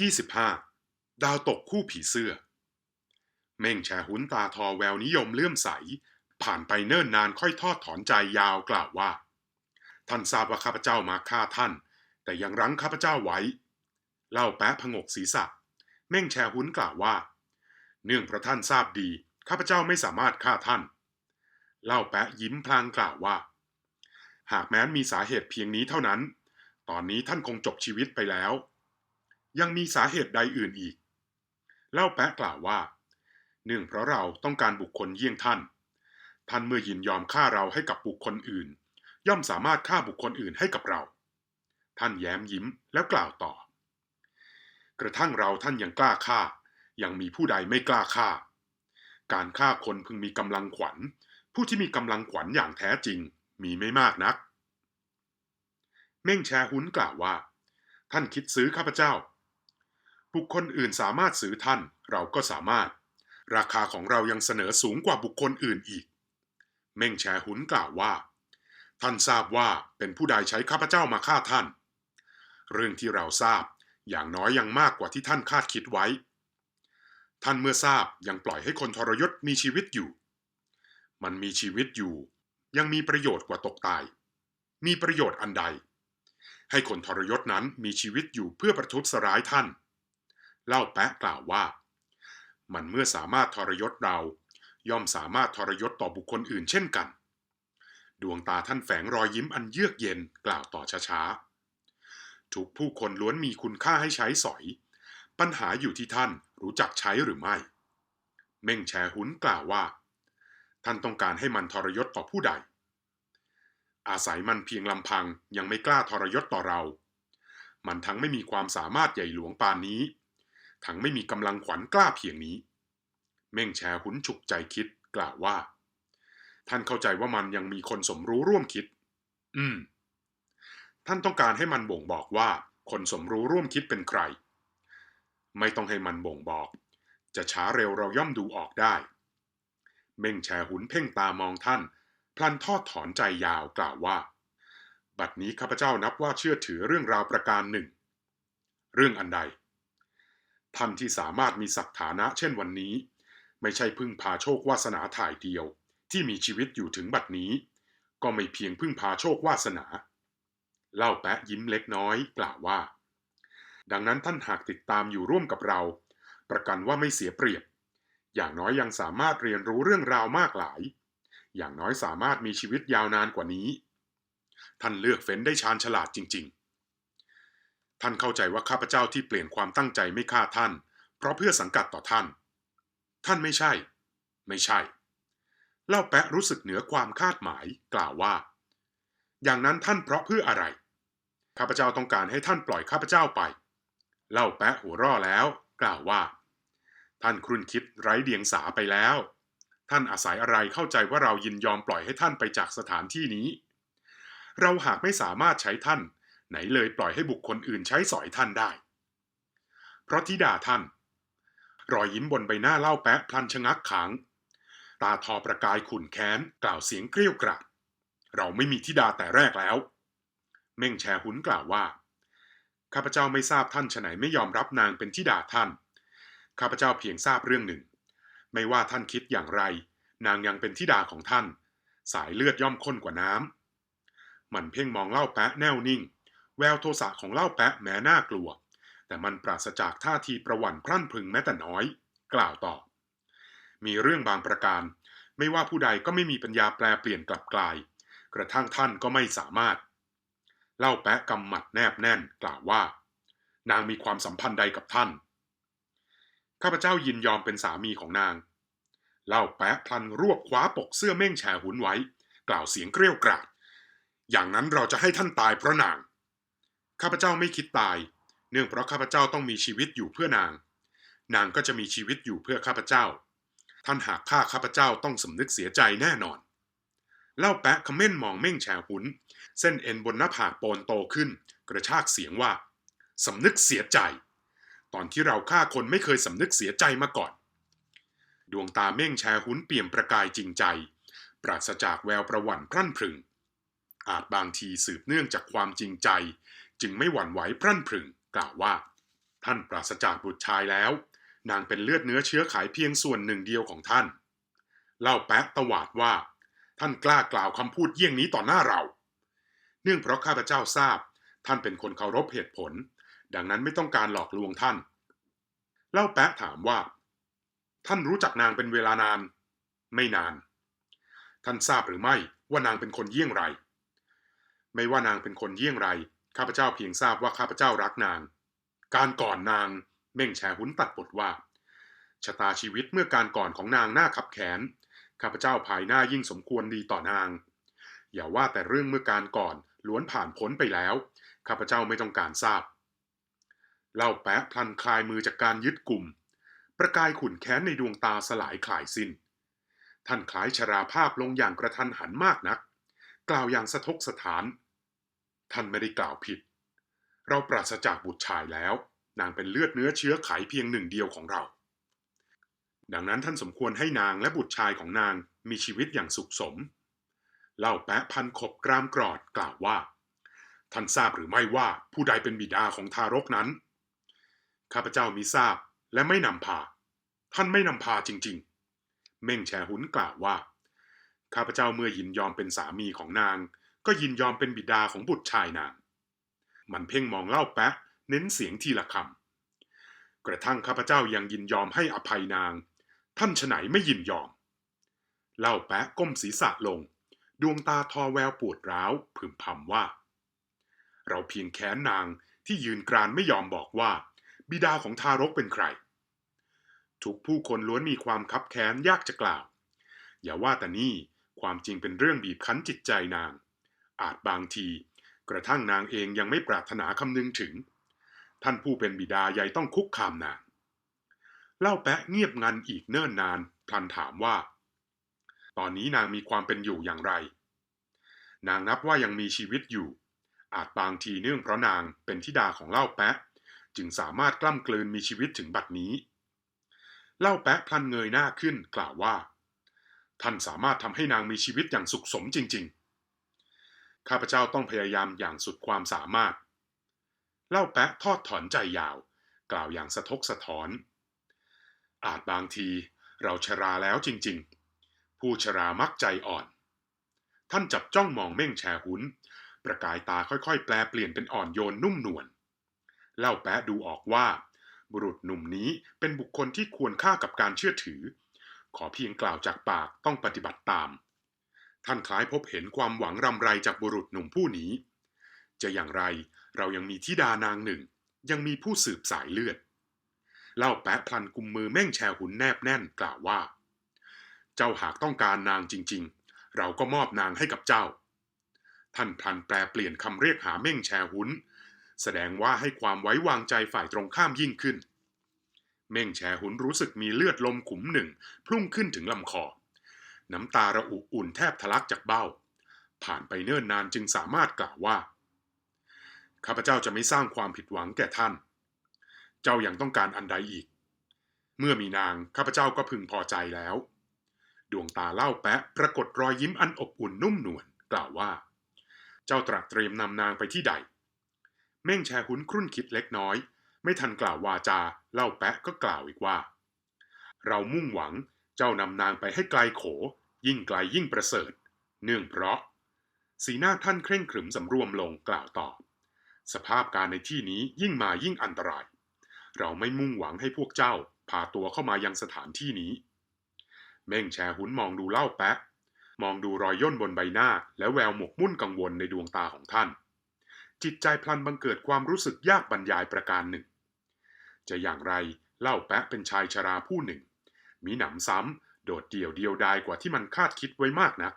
25. ดาวตกคู่ผีเสื้อ เม่งแชหุนตาทอแววนิยมเลื่อมใส ผ่านไปเนิ่นนานค่อยทอดถอนใจยาวกล่าวว่า ท่านทราบว่าข้าพเจ้ามาฆ่าท่าน แต่ยังรั้งข้าพเจ้าไว้ เล่าแปะผงกศีรษะ เม่งแชหุนกล่าวว่า เนื่องเพราะท่านทราบดี ข้าพเจ้าไม่สามารถฆ่าท่าน เล่าแปะยิ้มพลางกล่าวว่า หากแม้นมีสาเหตุเพียงนี้เท่านั้น ตอนนี้ท่านคงจบชีวิตไปแล้ว ยังมีสาเหตุใดอื่นอีก เล่าแปะกล่าวว่า เนื่องเพราะเราต้องการบุคคลเยี่ยงท่าน ท่านเมื่อยินยอมฆ่าเราให้กับบุคคลอื่น ย่อมสามารถฆ่าบุคคลอื่นให้กับเรา ท่านแย้มยิ้มแล้วกล่าวต่อ กระทั่งเราท่านยังกล้าฆ่า ยังมีผู้ใดไม่กล้าฆ่า การฆ่าคนพึงมีกำลังขวัญ ผู้ที่มีกำลังขวัญอย่างแท้จริง มีไม่มากนัก เม่งแชหุนกล่าวว่า ท่านคิดซื้อข้าพเจ้า บุคคลอื่นสามารถซื้อท่าน เราก็สามารถ ราคาของเรายังเสนอสูงกว่าบุคคลอื่นอีก เม่งแชหุนกล่าวว่า ท่านทราบว่าเป็นผู้ใดใช้ข้าพเจ้ามาฆ่าท่าน เรื่องที่เราทราบอย่างน้อยยังมากกว่าที่ท่านคาดคิดไว้ ท่านเมื่อทราบยังปล่อยให้คนทรยศมีชีวิตอยู่ มันมีชีวิตอยู่ ยังมีประโยชน์กว่าตกตาย มีประโยชน์อันใด ให้คนทรยศนั้นมีชีวิตอยู่เพื่อประทุษร้ายท่าน เล่าแปะกล่าวว่า มันเมื่อสามารถทรยศเรา ย่อมสามารถทรยศต่อบุคคลอื่นเช่นกัน ดวงตาท่านแฝงรอยยิ้มอันเยือกเย็นกล่าวต่อช้าๆ ทุกผู้คนล้วนมีคุณค่าให้ใช้สอย ปัญหาอยู่ที่ท่านรู้จักใช้หรือไม่ เม่งแชหุนกล่าวว่า ท่านต้องการให้มันทรยศต่อผู้ใด อาศัยมันเพียงลำพังยังไม่กล้าทรยศต่อเรา มันทั้งไม่มีความสามารถใหญ่หลวงปานนี้ ทั้งไม่มีกำลังขวัญกล้าเพียงนี้ เม่งแชหุนฉุกใจคิดกล่าวว่า ท่านเข้าใจว่ามันยังมีคนสมรู้ร่วมคิด อืม ท่านต้องการให้มันบ่งบอกว่า คนสมรู้ร่วมคิดเป็นใคร ไม่ต้องให้มันบ่งบอก จะช้าเร็วเราย่อมดูออกได้ เม่งแชหุนเพ่งตามองท่าน พลันทอดถอนใจยาวกล่าวว่า บัดนี้ข้าพเจ้านับว่าเชื่อถือเรื่องราวประการหนึ่ง เรื่องอันใด ท่านที่สามารถมีศักฐานะเช่นวันนี้ ไม่ใช่พึ่งพาโชควาสนาถ่ายเดียว ที่มีชีวิตอยู่ถึงบัดนี้ ก็ไม่เพียงพึ่งพาโชควาสนา เล่าแปะยิ้มเล็กน้อยกล่าวว่า ดังนั้นท่านหากติดตามอยู่ร่วมกับเรา ประกันว่าไม่เสียเปรียบ อย่างน้อยยังสามารถเรียนรู้เรื่องราวมากหลาย อย่างน้อยสามารถมีชีวิตยาวนานกว่านี้ ท่านเลือกเฟ้นได้ชาญฉลาดจริง ๆ ท่านเข้าใจว่าข้าพเจ้าที่เปลี่ยนความตั้งใจไม่ฆ่าท่าน เพราะเพื่อสังกัดต่อท่าน ท่านไม่ใช่ ไม่ใช่ เล่าแปะรู้สึกเหนือความคาดหมายกล่าวว่า อย่างนั้นท่านเพราะเพื่ออะไร ข้าพเจ้าต้องการให้ท่านปล่อยข้าพเจ้าไป เล่าแปะหัวร่อแล้วกล่าวว่า ท่านครุ่นคิดไร้เดียงสาไปแล้ว ท่านอาศัยอะไรเข้าใจว่าเรายินยอมปล่อยให้ท่านไปจากสถานที่นี้ เราหากไม่สามารถใช้ท่าน ไหนเลยปล่อยให้บุคคลอื่นใช้สอยท่านได้ เพราะธิดาท่าน รอยยิ้มบนใบหน้าเล่าแปะพลันชะงักขังตาทอประกายขุ่นแค้น กล่าวเสียงเกรี้ยวกราดเราไม่มีธิดาแต่แรกแล้ว เม่งแชหุนกล่าวว่า ข้าพเจ้าไม่ทราบท่านฉไหนไม่ยอมรับนางเป็นธิดาท่าน ข้าพเจ้าเพียงทราบเรื่องหนึ่ง ไม่ว่าท่านคิดอย่างไร นางยังเป็นธิดาของท่าน สายเลือดย่อมข้นกว่าน้ำมันเพ่งมองเล่าแปะแน่วนิ่ง แววโทสะของเล่าแปะแม้น่ากลัว แต่มันปราศจากท่าทีประวั่นพรั่นพึงแม้แต่น้อย กล่าวต่อ มีเรื่องบางประการ ไม่ว่าผู้ใดก็ไม่มีปัญญาแปลเปลี่ยนกลับกลาย กระทั่งท่านก็ไม่สามารถ เล่าแปะกำหมัดแนบแน่น กล่าวว่า นางมีความสัมพันธ์ใดกับท่าน ข้าพเจ้ายินยอมเป็นสามีของนาง เล่าแปะพลันรวบคว้าปกเสื้อเม่งแฉหุนไว้ กล่าวเสียงเกรี้ยวกราด อย่างนั้นเราจะให้ท่านตายเพราะนาง ข้าพเจ้าไม่คิดตาย เนื่องเพราะข้าพเจ้าต้องมีชีวิตอยู่เพื่อนาง นางก็จะมีชีวิตอยู่เพื่อข้าพเจ้า ท่านหากฆ่าข้าพเจ้าต้องสำนึกเสียใจแน่นอน เล่าแปะคอมเมนมองเม่งแฉหุน เส้นเอ็นบนหน้าผากโปนโตขึ้น กระชากเสียงว่าสำนึกเสียใจ ตอนที่เราฆ่าคนไม่เคยสำนึกเสียใจมาก่อน ดวงตาเม่งแชหุนเปี่ยมประกายจริงใจ ปราศจากแววประหวั่นพรั่นพรึง อาจบางทีสืบเนื่องจากความจริงใจ จึงไม่หวั่นไหวพรั่นพรึงกล่าวว่า ท่านปราศจากบุตรชายแล้ว นางเป็นเลือดเนื้อเชื้อไขเพียงส่วนหนึ่งเดียวของท่าน เล่าแปะตวาดว่า ท่านกล้ากล่าวคำพูดเยี่ยงนี้ต่อหน้าเรา เนื่องเพราะข้าพเจ้าทราบ ท่านเป็นคนเคารพเหตุผล ดังนั้นไม่ต้องการหลอกลวงท่าน เล่าแปะถามว่า ท่านรู้จักนางเป็นเวลานาน ไม่นาน ท่านทราบหรือไม่ว่านางเป็นคนเยี่ยงไร ไม่ว่านางเป็นคนเยี่ยงไร ข้าพเจ้าเพียงทราบว่าข้าพเจ้ารักนาง การก่อนนางเม่งแฉหุนตัดบทว่า ชะตาชีวิตเมื่อการก่อนของนางน่าขับแขน ข้าพเจ้าภายหน้ายิ่งสมควรดีต่อนาง อย่าว่าแต่เรื่องเมื่อการก่อนล้วนผ่านพ้นไปแล้ว ข้าพเจ้าไม่ต้องการทราบ เล่าแปะพลันคลายมือจากการยึดกลุ่ม ประกายขุนแค้นในดวงตาสลายคลายสิน้น ท่านคล้ายชราภาพลงอย่างกระทันหันมากนัก กล่าวอย่างสะทกสถาน ท่านไม่ได้กล่าวผิด เราปราศจากบุตรชายแล้ว นางเป็นเลือดเนื้อเชื้อไขเพียงหนึ่งเดียวของเรา ดังนั้นท่านสมควรให้นางและบุตรชายของนางมีชีวิตอย่างสุขสม เล่าแปะพันขบกรามกรอดกล่าวว่า ท่านทราบหรือไม่ว่าผู้ใดเป็นบิดาของทารกนั้น ข้าพเจ้ามิทราบและไม่นำพา ท่านไม่นำพาจริง ๆ เม่งแชหุนกล่าวว่า ข้าพเจ้าเมื่อยินยอมเป็นสามีของนาง ก็ยินยอมเป็นบิดาของบุตรชายนาง มันเพ่งมองเล่าแปะ เน้นเสียงทีละคำ กระทั่งข้าพเจ้ายังยินยอมให้อภัยนาง ท่านฉไหนไม่ยินยอม เล่าแปะก้มศีรษะลง ดวงตาทอแววปวดร้าวพึมพำว่า เราเพียงแค้นนางที่ยืนกรานไม่ยอมบอกว่า บิดาของทารกเป็นใคร ทุกผู้คนล้วนมีความคับแค้นยากจะกล่าว อย่าว่าแต่นี่ความจริงเป็นเรื่องบีบคั้นจิตใจนาง อาจบางที กระทั่งนางเองยังไม่ปรารถนาคำนึงถึง ท่านผู้เป็นบิดาใหญ่ต้องคุกคามนางเล่าแปะเงียบงันอีกเนิ่นนานพลันถามว่า ตอนนี้นางมีความเป็นอยู่อย่างไร นางนับว่ายังมีชีวิตอยู่ อาจบางทีเนื่องเพราะนางเป็นธิดาของเล่าแปะ จึงสามารถกล้ำกลืนมีชีวิตถึงบัดนี้ เล่าแปะพลันเงยหน้าขึ้นกล่าวว่า ท่านสามารถทำให้นางมีชีวิตอย่างสุขสมจริง ๆ ข้าพเจ้าต้องพยายามอย่างสุดความสามารถ เล่าแปะทอดถอนใจยาว กล่าวอย่างสะทกสะท้อน อาจบางทีเราชราแล้วจริงๆ ผู้ชรามักใจอ่อน ท่านจับจ้องมองเม่งแชหุน ประกายตาค่อยๆ แปลเปลี่ยนเป็นอ่อนโยนนุ่มนวล เล่าแปะดูออกว่า บุรุษหนุ่มนี้เป็นบุคคลที่ควรค่ากับการเชื่อถือ ขอเพียงกล่าวจากปากต้องปฏิบัติตาม ท่านคล้ายพบเห็นความหวังรำไรจากบุรุษหนุ่มผู้นี้ จะอย่างไรเรายังมีธิดานางหนึ่ง ยังมีผู้สืบสายเลือด เล่าแปะพลันกุมมือแม่งแชหุนแนบแน่นกล่าวว่า เจ้าหากต้องการนางจริง ๆ เราก็มอบนางให้กับเจ้า ท่านพลันแปลเปลี่ยนคำเรียกหาเม่งแชหุนแสดงว่าให้ความไว้วางใจฝ่ายตรงข้ามยิ่งขึ้น เม่งแชหุนรู้สึกมีเลือดลมขุมหนึ่ง พุ่งขึ้นถึงลำคอ น้ำตาระอุอุ่นแทบทะลักจากเบ้า ผ่านไปเนิ่นนานจึงสามารถกล่าวว่า ข้าพเจ้าจะไม่สร้างความผิดหวังแก่ท่าน เจ้ายังต้องการอันใดอีก เมื่อมีนางข้าพเจ้าก็พึงพอใจแล้ว ดวงตาเล่าแปะปรากฏรอยยิ้มอันอบอุ่นนุ่มนวลกล่าวว่า เจ้าตรัสเตรียมนำนางไปที่ใด เม่งแชหุนครุ่นคิดเล็กน้อย ไม่ทันกล่าววาจาเล่าแปะก็กล่าวอีกว่า เรามุ่งหวังเจ้านำนางไปให้ไกลโข ยิ่งไกลยิ่งประเสริฐ เนื่องเพราะ สีหน้าท่านเคร่งขรึมสำรวมลงกล่าวต่อ สภาพการในที่นี้ยิ่งมายิ่งอันตราย เราไม่มุ่งหวังให้พวกเจ้าพาตัวเข้ามายังสถานที่นี้ เม่งแชหุนมองดูเล่าแปะมองดูรอยย่นบนใบหน้า และแววหมกมุ่นกังวลในดวงตาของท่าน จิตใจพลันบังเกิดความรู้สึกยากบรรยายประการหนึ่ง จะอย่างไรเล่าแปะเป็นชายชราผู้หนึ่ง มีหนำซ้ำ โดดเดี่ยวเดียวดายกว่าที่มันคาดคิดไว้มากนะัก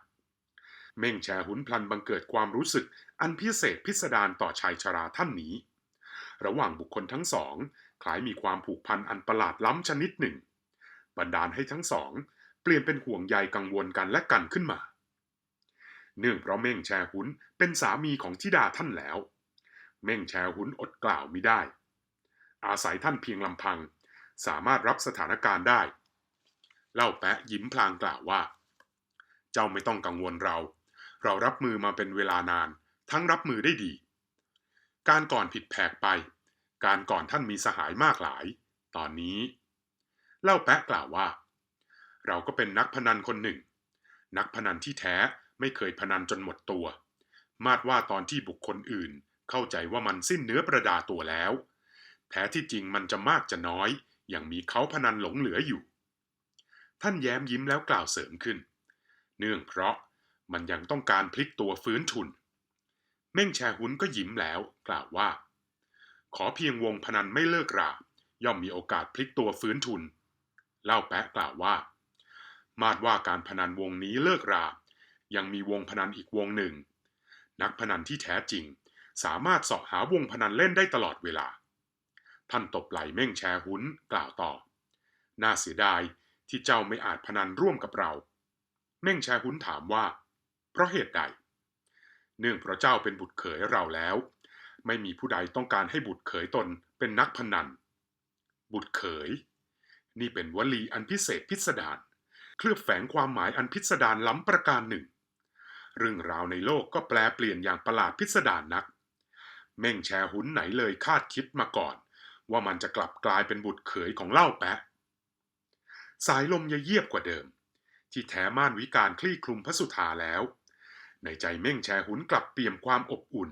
เม่งแชหุนพลันบังเกิดความรู้สึกอันพิเศษพิสดารต่อชายชราท่านนี้ ระหว่างบุคคลทั้งสองคล้ายมีความผูกพันอันประหลาดล้ำชนิดหนึ่ง บันดาลให้ทั้งสอง เปลี่ยนเป็นห่วงใยกังวลกันและกันขึ้นมา เนื่องเพราะเม่งแชหุนเป็นสามีของธิดาท่านแล้ว เม่งแชหุนอดกล่าวไม่ได้ อาศัยท่านเพียงลำพัง สามารถรับสถานการณ์ได้ เล่าแปะยิ้มพลางกล่าวว่า เจ้าไม่ต้องกังวลเรา เรารับมือมาเป็นเวลานาน ทั้งรับมือได้ดี การก่อนผิดแผกไป การก่อนท่านมีสหายมากหลาย ตอนนี้ เล่าแปะกล่าวว่า เราก็เป็นนักพนันคนหนึ่ง นักพนันที่แท้ไม่เคยพนันจนหมดตัว มาดว่าตอนที่บุคคลอื่น เข้าใจว่ามันสิ้นเนื้อประดาตัวแล้ว แท้ที่จริงมันจะมากจะน้อยยังมีเขาพนันหลงเหลืออยู่ ท่านแย้มยิ้มแล้วกล่าวเสริมขึ้น เนื่องเพราะมันยังต้องการพลิกตัวฟื้นทุน เม่งแชหุนก็ยิ้มแล้วกล่าวว่า ขอเพียงวงพนันไม่เลิกรา ย่อมมีโอกาสพลิกตัวฟื้นทุน เล่าแปะกล่าวว่า มาดว่าการพนันวงนี้เลิกรา ยังมีวงพนันอีกวงหนึ่ง นักพนันที่แท้จริง สามารถเสาะหาวงพนันเล่นได้ตลอดเวลา ท่านตบไหลเม่งแชหุนกล่าวต่อ น่าเสียดาย ที่เจ้าไม่อาจพนันร่วมกับเรา เม่งแชหุนถามว่า เพราะเหตุใด เนื่องเพราะเจ้าเป็นบุตรเขยเราแล้ว ไม่มีผู้ใดต้องการให้บุตรเขยตนเป็นนักพนัน บุตรเขย นี่เป็นวลีอันพิเศษพิสดารเคลือบแฝงความหมายอันพิสดารล้ำประการหนึ่ง เรื่องราวในโลกก็แปลเปลี่ยนอย่างประหลาดพิสดารนัก เม่งแชหุนไหนเลยคาดคิดมาก่อน ว่ามันจะกลับกลายเป็นบุตรเขยของเล่าแปะ สายลมยะเยียบกว่าเดิม ที่แท้ม่านวิการคลี่คลุมพระสุธาแล้ว ในใจเม่งแชหุนกลับเปี่ยมความอบอุ่น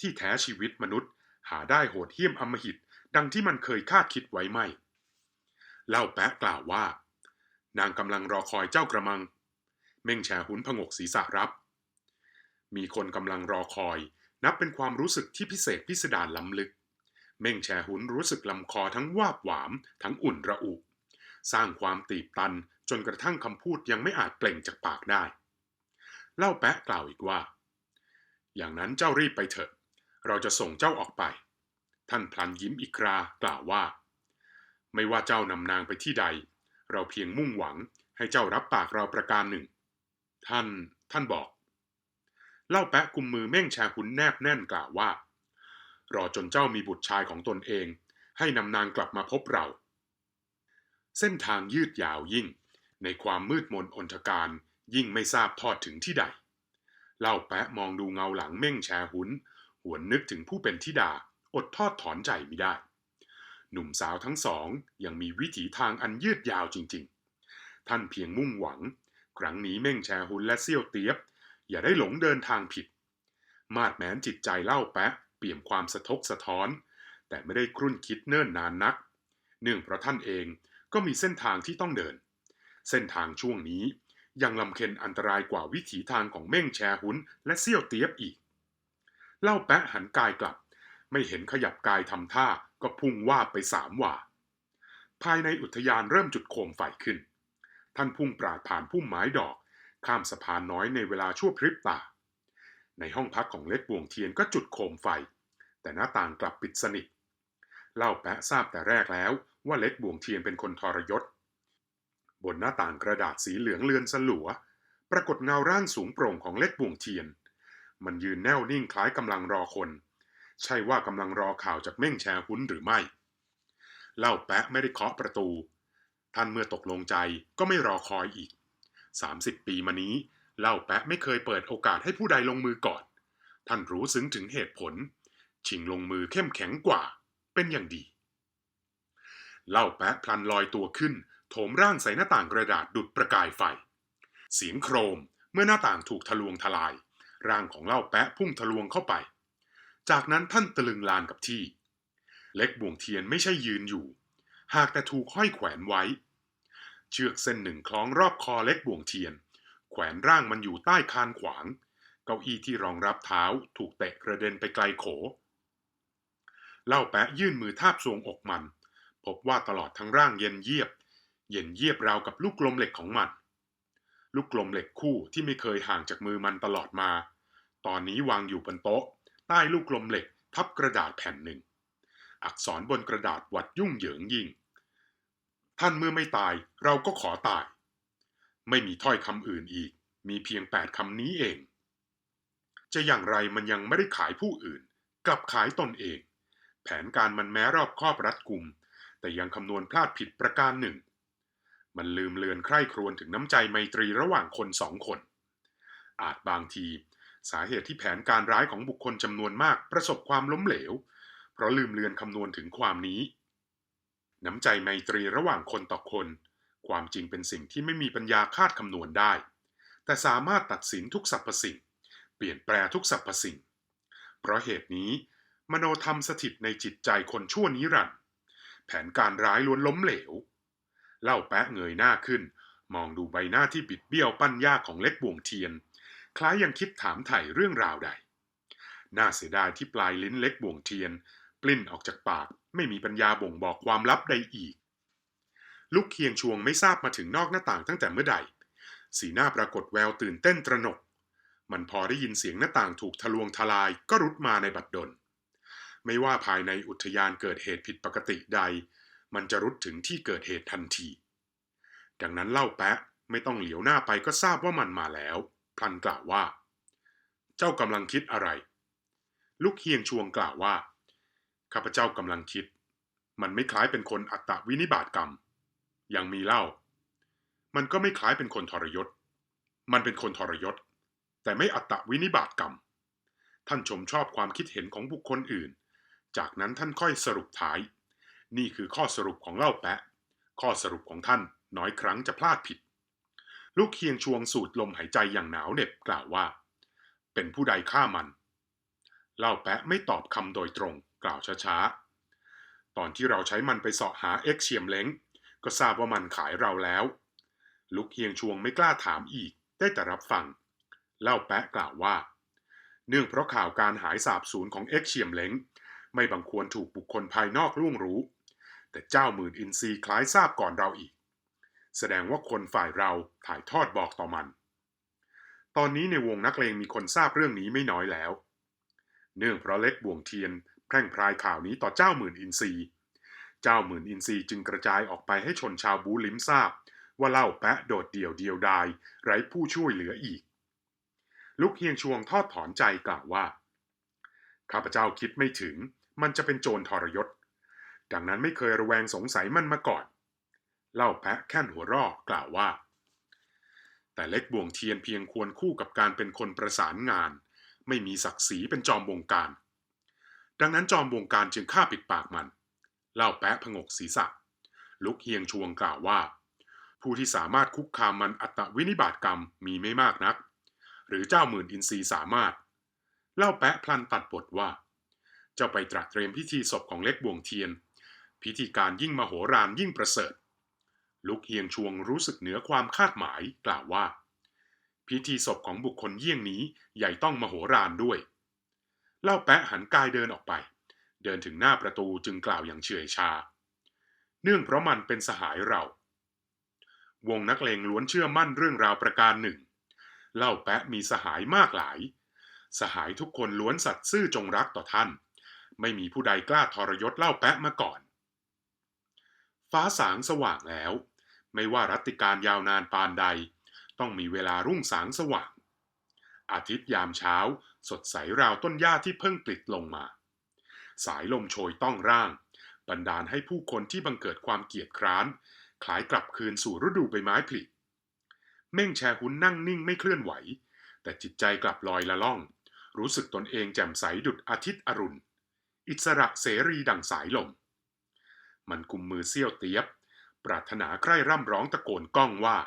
ที่แท้ชีวิตมนุษย์หาได้โหดเหี้ยมอมหิต ดังที่มันเคยคาดคิดไว้ไม่ เล่าแปะกล่าวว่า นางกำลังรอคอยเจ้ากระมัง เม่งแชหุนผงกศีรษะรับ มีคนกำลังรอคอยนับเป็นความรู้สึกที่พิเศษพิสดารล้ำลึก เม่งแชหุนรู้สึกลำคอทั้งวาบหวาม ทั้งอุ่นระอุ สร้างความตีบตันจนกระทั่งคำพูดยังไม่อาจเปล่งจากปากได้ เล่าแปะกล่าวอีกว่า อย่างนั้นเจ้ารีบไปเถอะ เราจะส่งเจ้าออกไป ท่านพลันยิ้มอีกครากล่าวว่า ไม่ว่าเจ้านำนางไปที่ใด เราเพียงมุ่งหวังให้เจ้ารับปากเราประการหนึ่ง ท่าน ท่านบอก เล่าแปะกุมมือเม่งแชหุนแนบแน่นกล่าวว่า รอจนเจ้ามีบุตรชายของตนเอง ให้นำนางกลับมาพบเรา เส้นทางยืดยาวยิ่ง ในความมืดมนอนทการยิ่งไม่ทราบทอดถึงที่ใด เล่าแปะมองดูเงาหลังเม่งแชหุน หวนนึกถึงผู้เป็นธิดาอดทอดถอนใจไม่ได้ หนุ่มสาวทั้งสองยังมีวิถีทางอันยืดยาวจริง ๆ ท่านเพียงมุ่งหวัง ครั้งนี้เม่งแชหุนและเซี่ยวเตียบ อย่าได้หลงเดินทางผิด มาดแม้นจิตใจเล่าแปะเปี่ยมความสะทกสะท้อน แต่ไม่ได้ครุ่นคิดเนิ่นนานนัก เนื่องเพราะท่านเอง ก็มีเส้นทางที่ต้องเดิน เส้นทางช่วงนี้ยังลำเค็นอันตรายกว่าวิถีทางของเม่งแชหุนและเซี่ยวเตียบอีก เล่าแปะหันกายกลับ ไม่เห็นขยับกายทำท่าก็พุ่งว่าไปสามว่า ภายในอุทยานเริ่มจุดโคมไฟขึ้น ท่านพุ่งปราดผ่านพุ่มไม้ดอก ข้ามสะพานน้อยในเวลาชั่วพริบตา ในห้องพักของเล็กบวงเทียนก็จุดโคมไฟ แต่หน้าต่างกลับปิดสนิท เล่าแปะทราบแต่แรกแล้ว ว่าเล็กบวงเทียนเป็นคนทรยศ บนหน้าต่างกระดาษสีเหลืองเลือนสลัว ปรากฏเงาร่างสูงโปร่งของเล็กบวงเทียน มันยืนแน่วนิ่งคล้ายกำลังรอคน ใช่ว่ากำลังรอข่าวจากเม่งแชหุนหรือไม่ เล่าแปะไม่ได้เคาะประตู ท่านเมื่อตกลงใจก็ไม่รอคอยอีก 30 ปีมานี้เล่าแปะไม่เคยเปิดโอกาสให้ผู้ใดลงมือก่อน ท่านรู้ซึ้งถึงเหตุผล ชิงลงมือเข้มแข็งกว่า เป็นอย่างดี เล่าแปะพลันลอยตัวขึ้น โถมร่างใส่หน้าต่างกระดาษดุดประกายไฟ เสียงโครมเมื่อหน้าต่างถูกทะลวงทลาย ร่างของเล่าแปะพุ่งทะลวงเข้าไป จากนั้นท่านตะลึงลานกับที่ เล็กบ่วงเทียนไม่ใช่ยืนอยู่ หากแต่ถูกห้อยแขวนไว้ เชือกเส้นหนึ่งคล้องรอบคอเล็กบ่วงเทียน แขวนร่างมันอยู่ใต้คานขวาง เก้าอี้ที่รองรับเท้าถูกเตะกระเด็นไปไกลโข เล่าแปะยื่นมือทาบทรวงอกมัน พบว่าตลอดทั้งร่างเย็นเยียบ เย็นเยียบราวกับลูกกลมเหล็กของมัน ลูกกลมเหล็กคู่ที่ไม่เคยห่างจากมือมันตลอดมา ตอนนี้วางอยู่บนโต๊ะ ใต้ลูกกลมเหล็ก ทับกระดาษแผ่นหนึ่ง อักษรบนกระดาษวัดยุ่งเหยิงยิ่ง ท่านเมื่อไม่ตายเราก็ขอตาย ไม่มีถ้อยคำอื่นอีก มีเพียงแปดคำนี้เอง จะอย่างไรมันยังไม่ได้ขายผู้อื่น กลับขายตนเอง แผนการมันแม้รอบครอบรัดกุม แต่ยังคำนวณพลาดผิดประการหนึ่ง มันลืมเลือนใคร่ครวญถึงน้ำใจไมตรีระหว่างคนสองคน อาจบางที สาเหตุที่แผนการร้ายของบุคคลจำนวนมากประสบความล้มเหลว เพราะลืมเลือนคำนวณถึงความนี้ น้ำใจไมตรีระหว่างคนต่อคน ความจริงเป็นสิ่งที่ไม่มีปัญญาคาดคำนวณได้ แต่สามารถตัดสินทุกสรรพสิ่ง เปลี่ยนแปลทุกสรรพสิ่ง เพราะเหตุนี้ มโนธรรมสถิตในจิตใจคนชั่วนิรันดร์ ผนการร้ายล้วนล้มเหลว เล่าแปะเงยหน้าขึ้น มองดูใบหน้าที่บิดเบี้ยวปั้นยากของเล็กบวงเทียน คล้ายยังคิดถามไถ่เรื่องราวใด น่าเสียดายที่ปลายลิ้นเล็กบวงเทียน ปลิ้นออกจากปากไม่มีปัญญาบ่งบอกความลับใดอีก ลูกเคียงชวงไม่ทราบมาถึงนอกหน้าต่างตั้งแต่เมื่อใด สีหน้าปรากฏแววตื่นเต้นตระหนก มันพอได้ยินเสียงหน้าต่างถูกทะลวงทลายก็รุดมาในบัดดล ไม่ว่าภายในอุทยานเกิดเหตุผิดปกติใด มันจะรุดถึงที่เกิดเหตุทันที ดังนั้นเล่าแปะไม่ต้องเหลียวหน้าไปก็ทราบว่ามันมาแล้ว พลันกล่าวว่า เจ้ากำลังคิดอะไร ลูกเฮียงชวงกล่าวว่าข้าพเจ้ากำลังคิด มันไม่คล้ายเป็นคนอัตตวินิบาตกรรม ยังมีเล่า มันก็ไม่คล้ายเป็นคนทรยศ มันเป็นคนทรยศ แต่ไม่อัตตวินิบาตกรรม ท่านชมชอบความคิดเห็นของบุคคลอื่น จากนั้นท่านค่อยสรุปท้าย นี่คือข้อสรุปของเล่าแปะ ข้อสรุปของท่านน้อยครั้งจะพลาดผิด ลูกเคียงชวงสูดลมหายใจอย่างหนาวเหน็บกล่าวว่า เป็นผู้ใดฆ่ามัน เล่าแปะไม่ตอบคำโดยตรงกล่าวช้าๆ ตอนที่เราใช้มันไปเสาะหาเอ็กเชียมเล้งก็ทราบว่ามันขายเราแล้ว ลูกเฮียงชวงไม่กล้าถามอีก ได้แต่รับฟัง เล่าแปะกล่าวว่า เนื่องเพราะข่าวการหายสาบสูญของเอ็กเชียมเล้ง ไม่บังควรถูกบุคคลภายนอกล่วงรู้ แต่เจ้าหมื่นอินทรีคล้ายทราบก่อนเราอีก แสดงว่าคนฝ่ายเราถ่ายทอดบอกต่อมัน ตอนนี้ในวงนักเลงมีคนทราบเรื่องนี้ไม่น้อยแล้ว เนื่องเพราะเล็กบ่วงเทียนแพร่งพรายข่าวนี้ต่อเจ้าหมื่นอินทรีเจ้าหมื่นอินทรีจึงกระจายออกไปให้ชนชาวบูลิมทราบ ว่าเล่าแปะโดดเดี่ยวเดียวดาย ไร้ผู้ช่วยเหลืออีก ลูกเฮียงชวงทอดถอนใจกล่าวว่า ข้าพเจ้าคิดไม่ถึง มันจะเป็นโจรทรยศ ดังนั้นไม่เคยระแวงสงสัยมันมาก่อน เล่าแพะแค่นหัวรอกกล่าวว่า แต่เล็กบ่วงเทียนเพียงควรคู่กับการเป็นคนประสานงาน ไม่มีศักดิ์ศรีเป็นจอมวงการ ดังนั้นจอมวงการจึงฆ่าปิดปากมัน เล่าแปะผงกศีรษะ ลุกเฮียงชวงกล่าวว่า ผู้ที่สามารถคุกคามมันอัตวินิบาตกรรมมีไม่มากนัก หรือเจ้าหมื่นอินทรีสามารถ เล่าแปะพลันตัดบทว่า จ้าไปตรัสเตรียมพิธีศพของเล็กบวงเทียน พิธีการยิ่งมโหฬารยิ่งประเสริฐ ลุกเฮียงชวงรู้สึกเหนือความคาดหมายกล่าวว่า พิธีศพของบุคคลเยี่ยงนี้ใหญ่ต้องมโหฬารด้วย เล่าแปะหันกายเดินออกไป เดินถึงหน้าประตูจึงกล่าวอย่างเฉื่อยชา เนื่องเพราะมันเป็นสหายเรา วงนักเลงล้วนเชื่อมั่นเรื่องราวประการหนึ่ง เล่าแปะมีสหายมากหลาย สหายทุกคนล้วนสัตย์ซื่อจงรักต่อท่าน ไม่มีผู้ใดกล้าทรยศเล่าแปะมาก่อน ฟ้าสางสว่างแล้ว ไม่ว่ารัติการยาวนานปานใด ต้องมีเวลารุ่งสางสว่าง อาทิตย์ยามเช้า สดใสราวต้นหญ้าที่เพิ่งปลิดลงมา สายลมโชยต้องร่าง บันดาลให้ผู้คนที่บังเกิดความเกียดคร้านคล้ายกลับคืนสู่ฤดูใบไม้ผลิเม่งแชหุนนั่งนิ่งไม่เคลื่อนไหว แต่จิตใจกลับลอยละล่อง รู้สึกตนเองแจ่มใสดุดอาทิตย์อรุณ อิสระเสรีดังสายลม มันกุมมือเสี้ยวเตียบ ปรารถนาใคร่ร่ำร้องตะโกนก้องว่า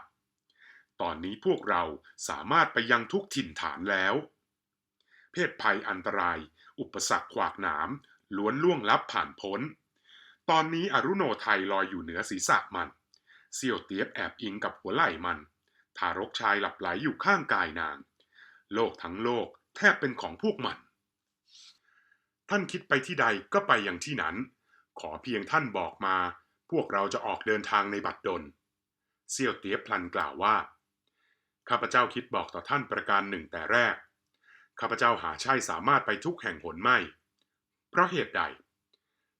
ตอนนี้พวกเราสามารถไปยังทุกถิ่นฐานแล้ว เพศภัยอันตราย อุปสรรคขวากหนาม ล้วนล่วงลับผ่านพ้น ตอนนี้อรุโนไทยลอยอยู่เหนือศีรษะมันเสี่ยวเตียบแอบอิงกับหัวไหล่มัน ทารกชายหลับไหลอยู่ข้างกายนาง โลกทั้งโลกแทบเป็นของพวกมัน ท่านคิดไปที่ใดก็ไปอย่างที่นั้น ขอเพียงท่านบอกมา พวกเราจะออกเดินทางในบัดดลเสี่ยวเตียพลันกล่าวว่า ข้าพเจ้าคิดบอกต่อท่านประการหนึ่งแต่แรก ข้าพเจ้าหาใช่สามารถไปทุกแห่งหนไม่ เพราะเหตุใด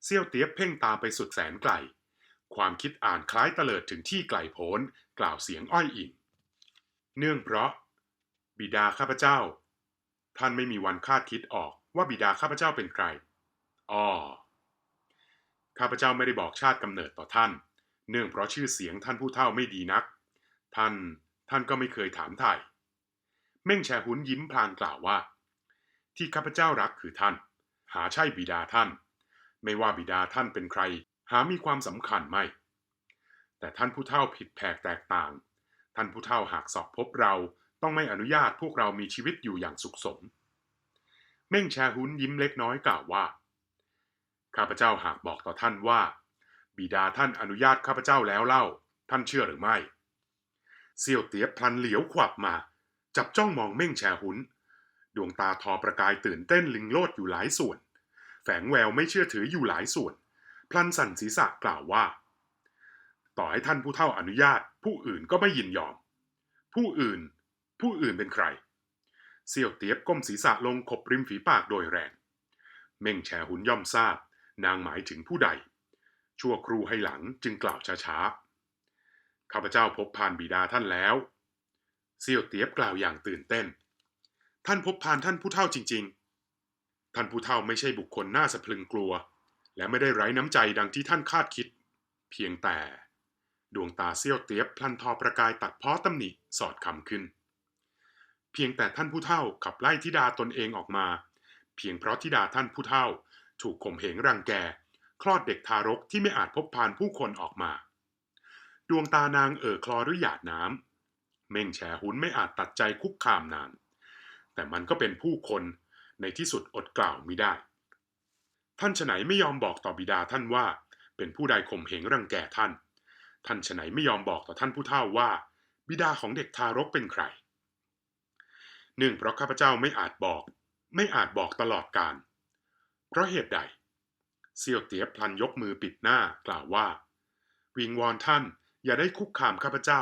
เซี่ยวเตียเพ่งตาไปสุดแสนไกล ความคิดอ่านคล้ายเตลิดถึงที่ไกลโพ้น กล่าวเสียงอ้อยอิง เนื่องเพราะ บิดาข้าพเจ้า ท่านไม่มีวันคาดคิดออก ว่าบิดาข้าพเจ้าเป็นใครอ๋อข้าพเจ้าไม่ได้บอกชาติกำเนิดต่อท่าน เนื่องเพราะชื่อเสียงท่านผู้เฒ่าไม่ดีนัก ท่าน ท่านก็ไม่เคยถามถ่ายเม่งแชหุนยิ้มพลางกล่าวว่า ที่ข้าพเจ้ารักคือท่าน หาใช่บิดาท่าน ไม่ว่าบิดาท่านเป็นใคร หามีความสำคัญไม่ แต่ท่านผู้เฒ่าผิดแผกแตกต่าง ท่านผู้เฒ่าหากสอบพบเราต้องไม่อนุญาตพวกเรามีชีวิตอยู่อย่างสุขสม เม่งแชหุนยิ้มเล็กน้อยกล่าวว่า ข้าพเจ้าหากบอกต่อท่านว่า บิดาท่านอนุญาตข้าพเจ้าแล้วเล่า ท่านเชื่อหรือไม่ เสี่ยวเตียพลันเหลียวขวับมา จับจ้องมองเม่งแชหุนดวงตาทอประกายตื่นเต้นลิงโลดอยู่หลายส่วน แฝงแววไม่เชื่อถืออยู่หลายส่วน พลันสั่นศีรษะกล่าวว่า ต่อให้ท่านผู้เฒ่าอนุญาต ผู้อื่นก็ไม่ยินยอม ผู้อื่น ผู้อื่นเป็นใคร เสี่ยวเตียบก้มศีรษะลงขบริมฝีปากโดยแรง เม่งแชหุนย่อมทราบ นางหมายถึงผู้ใด ชั่วครูให้หลังจึงกล่าวช้าๆ ข้าพเจ้าพบผ่านบิดาท่านแล้ว เสี่ยวเตียบกล่าวอย่างตื่นเต้น ท่านพบผ่านท่านผู้เฒ่าจริง ๆ ท่านผู้เฒ่าไม่ใช่บุคคลน่าสะพรึงกลัว และไม่ได้ไร้น้ำใจดังที่ท่านคาดคิด เพียงแต่ ดวงตาเซี่ยวเตียบพลันทอประกายตัดเพ้อตำหนิสอดคำขึ้น เพียงแต่ท่านผู้เฒ่าขับไล่ธิดาตนเองออกมา เพียงเพราะธิดาท่านผู้เฒ่า ถูกข่มเหงรังแก คลอดเด็กทารกที่ไม่อาจพบพานผู้คนออกมา ดวงตานางเอ่อคลอด้วยหยาดน้ำเม่งแฉหุนไม่อาจตัดใจคุกคามนางแต่มันก็เป็นผู้คนในที่สุดอดกล่าวไม่ได้ ท่านฉไหนไม่ยอมบอกต่อบิดาท่านว่า เป็นผู้ใดข่มเหงรังแกท่าน ท่านฉไหนไม่ยอมบอกต่อท่านผู้เฒ่าว่า บิดาของเด็กทารกเป็นใคร หนึ่งเพราะข้าพเจ้าไม่อาจบอก ไม่อาจบอกตลอดการ เพราะเหตุใดเซียวเตียพลันยกมือปิดหน้ากล่าวว่า วิงวอนท่านอย่าได้คุกคามข้าพเจ้า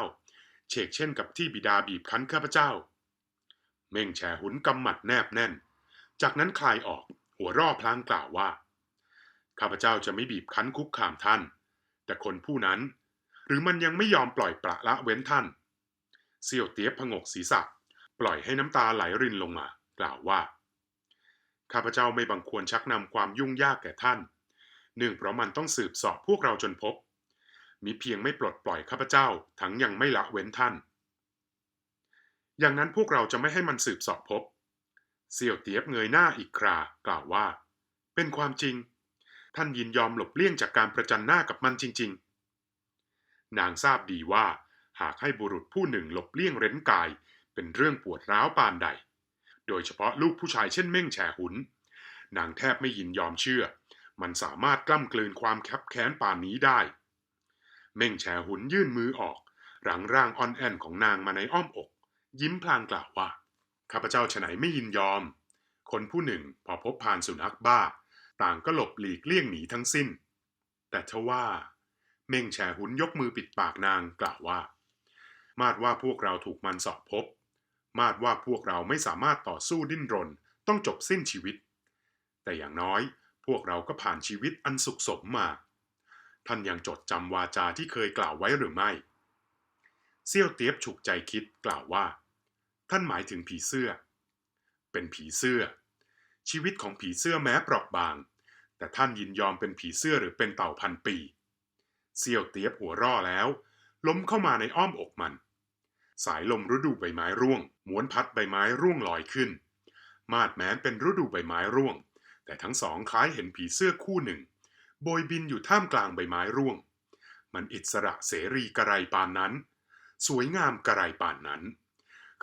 เชกเช่นกับที่บิดาบีบคั้นข้าพเจ้า เม่งแฉหุนกำหมัดแนบแน่น จากนั้นคลายออกหัวร่อพลางกล่าวว่าข้าพเจ้าจะไม่บีบคั้นคุกคามท่าน แต่คนผู้นั้น หรือมันยังไม่ยอมปล่อยประละเว้นท่านเซียวเตียพงกศีรษะ ปล่อยให้น้ำตาไหลรินลงมา กล่าวว่า ข้าพเจ้าไม่บังควรชักนำความยุ่งยากแก่ท่านเนื่องเพราะมันต้องสืบสอบพวกเราจนพบมีเพียงไม่ปลดปล่อยข้าพเจ้า ทั้งยังไม่ละเว้นท่าน อย่างนั้นพวกเราจะไม่ให้มันสืบสอบพบ เสี่ยวเตียบเงยหน้าอีกครากล่าวว่า เป็นความจริง ท่านยินยอมหลบเลี่ยงจากการประจันหน้ากับมันจริง ๆ นางทราบดีว่าหากให้บุรุษผู้หนึ่งหลบเลี่ยงเร้นกาย เป็นเรื่องปวดร้าวปานใด โดยเฉพาะลูกผู้ชายเช่นเม่งแฉหุน นางแทบไม่ยินยอมเชื่อ มันสามารถกล้ำกลืนความแคบแค้นป่านนี้ได้ เม่งแฉหุนยื่นมือออกหลังร่างอ่อนแอนของนางมาในอ้อมอก ยิ้มพลางกล่าวว่า ข้าพเจ้าฉไหนไม่ยินยอม คนผู้หนึ่งพอพบพานสุนัขบ้า ต่างก็หลบหลีกเลี่ยงหนีทั้งสิ้น แต่ทว่า เม่งแฉหุนยกมือปิดปากนางกล่าวว่า มาดว่าพวกเราถูกมันสอบพบ มาดว่าพวกเราไม่สามารถต่อสู้ดิ้นรน ต้องจบสิ้นชีวิต แต่อย่างน้อยพวกเราก็ผ่านชีวิตอันสุขสมมา ท่านยังจดจำวาจาที่เคยกล่าวไว้หรือไม่ เซี่ยวเตียบฉุกใจคิดกล่าวว่า ท่านหมายถึงผีเสื้อ เป็นผีเสื้อ ชีวิตของผีเสื้อแม้เปราะบาง แต่ท่านยินยอมเป็นผีเสื้อหรือเป็นเต่าพันปี เซี่ยวเตียบหัวร่อแล้ว ล้มเข้ามาในอ้อมอกมัน สายลมฤดูใบไม้ร่วงหมวนพัดใบไม้ร่วงลอยขึ้น มาดแม้นเป็นฤดูใบไม้ร่วง แต่ทั้งสองคล้ายเห็นผีเสื้อคู่หนึ่ง โบยบินอยู่ท่ามกลางใบไม้ร่วง มันอิสระเสรีกระไรปานนั้น สวยงามกระไรปานนั้น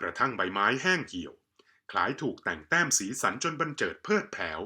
กระทั่งใบไม้แห้งเหี่ยว คล้ายถูกแต่งแต้มสีสันจนบันเจิดเพิดแผว